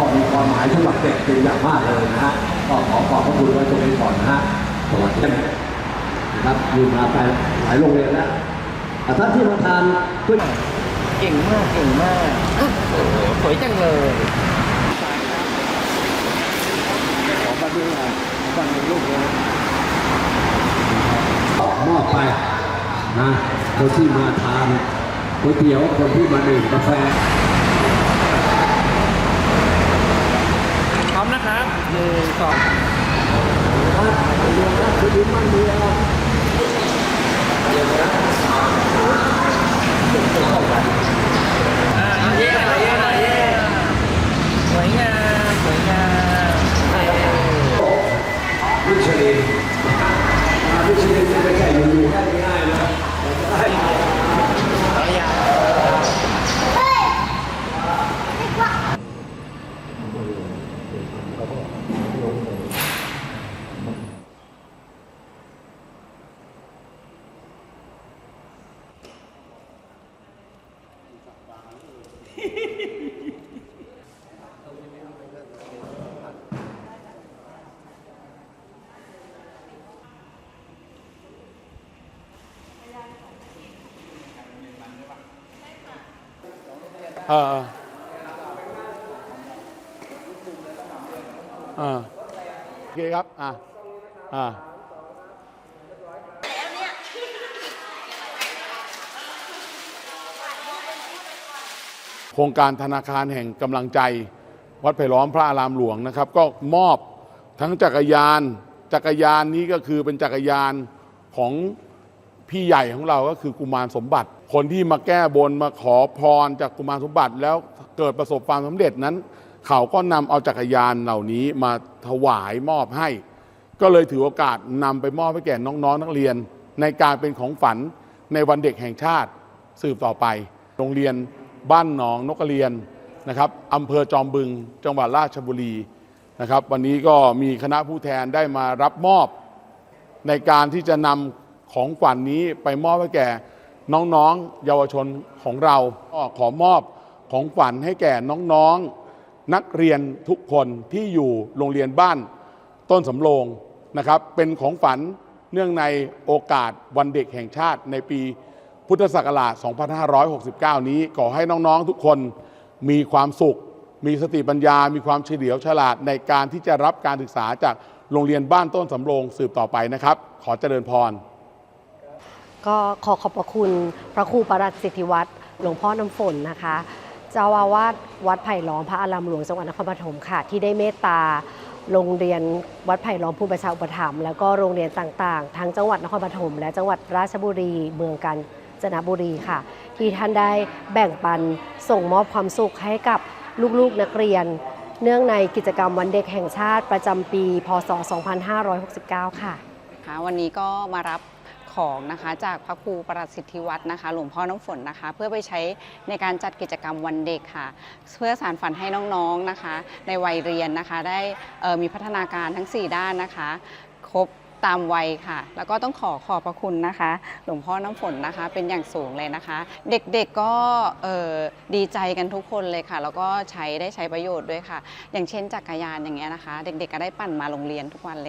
ก็มีความหมายสำหรับเด็กเป็นอย่างมากเลยนะฮะก็ขอขอบพระคุณไว้ตรงนี้ก่อนนะฮะสวัสดีนะครับอยู่มาไปหลายโรงเรียนแล้วอะท่านที่มาทานช่วยเก่งมากเก่งมากโอ้โหสวยจังเลยขอมาดูหน่อยฟังลูกเลยมอบไปนะคนที่มาทานก๋วยเตี๋ยวคนที่มาดื่มกาแฟ พร้อมนะครับหนึ่งสอง ครับเรียนนะคือดินมัน เดียวอ่าเย้หน่อยเย้หน่อยเย้สวยงามสวยงามเย้ วิชลินอ่าวิชลินไม่ใช่อยู่ๆได้ง่ายๆนะได้ สวยงาม เออเออโอเคครับ อ่าอ่า ครงการธนาคารแห่งกำลังใจ วัดไผ่ล้อมพระอารามหลวงนะครับ ก็มอบทั้งจักรยาน จักรยานนี้ก็คือเป็นจักรยานของพี่ใหญ่ของเราก็คือกุมารสมบัติ คนที่มาแก้บนมาขอพรจากกุมารสมบัติ แล้วเกิดประสบความสำเร็จนั้น เขาก็นำเอาจักรยานเหล่านี้มาถวายมอบให้ ก็เลยถือโอกาสนำไปมอบให้แก่น้องๆนักเรียน ในการเป็นของฝันในวันเด็กแห่งชาติสืบต่อไป โรงเรียน บ้านหนองนกกระเรียนนะครับอำเภอจอมบึง จังหวัดราชบุรีนะครับ วันนี้ก็มีคณะผู้แทนได้มารับมอบ ในการที่จะนำของขวัญนนี้ไปมอบให้แก่น้องๆ เยาวชนของเราก็ขอมอบของขวัญให้แก่น้องๆ นักเรียนทุกคนที่อยู่โรงเรียนบ้านต้นสำโรงนะครับ เป็นของฝันเนื่องในโอกาสวันเด็กแห่งชาติในปี พุทธศักราช 2569 นี้ขอให้น้องๆทุกคนมีความสุข มีสติปัญญา มีความเฉลียวฉลาดในการที่จะรับการศึกษาจากโรงเรียนบ้านต้นสำโรงสืบต่อไปนะครับ ขอเจริญพร ก็ขอขอบพระคุณพระครูประหลัดสิทธิวัตรหลวงพ่อน้ำฝนนะคะ เจ้าอาวาสวัดไผ่ล้อมพระอารามหลวงจังหวัดนครปฐมค่ะ ที่ได้เมตตาโรงเรียนวัดไผ่ล้อมภูมิประชาอุปถัมภ์แล้วก็โรงเรียนต่างๆ ทั้งจังหวัดนครปฐมและจังหวัดราชบุรีเมืองกาญ จนบุรีค่ะ ที่ท่านได้แบ่งปันส่งมอบความสุขให้กับลูกๆนักเรียน เนื่องในกิจกรรมวันเด็กแห่งชาติประจำปี พศ 2569 ค่ะค่ะ วันนี้ก็มารับของนะคะจากพระครูประหลัดสิทธิวัฒน์นะคะ หลวงพ่อน้ำฝนนะคะ เพื่อไปใช้ในการจัดกิจกรรมวันเด็กค่ะ เพื่อสานฝันให้น้องๆนะคะ ในวัยเรียนนะคะ ได้มีพัฒนาการทั้ง 4 ด้านนะคะ ครบ ตามวัยค่ะ แล้วก็ต้องขอขอบพระคุณนะคะ หลวงพ่อน้ำฝนนะคะ เป็นอย่างสูงเลยนะคะ เด็กๆก็ดีใจกันทุกคนเลยค่ะ แล้วก็ใช้ได้ใช้ประโยชน์ด้วยค่ะ อย่างเช่นจักรยานอย่างเงี้ยนะคะ เด็กๆก็ได้ปั่นมาโรงเรียนทุกวันเลย